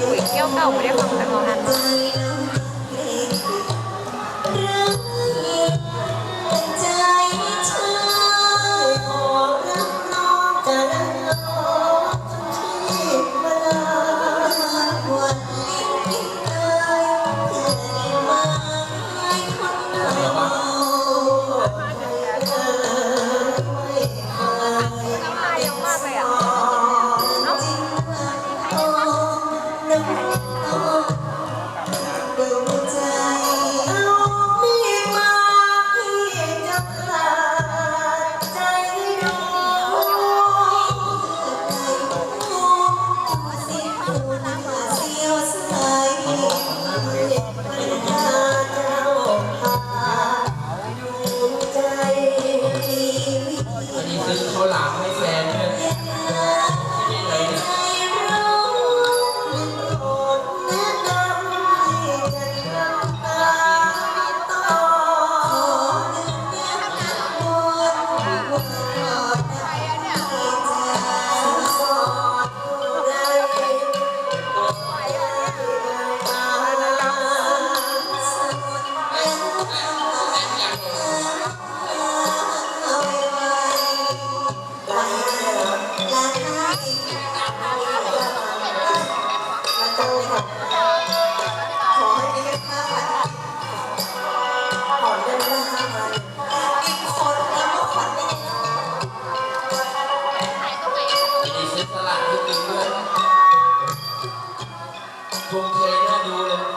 อยู่อีกเที่ยวเก่าไม่ได้ฟังจากเอานานมา ทุ่มเน่าดูเลย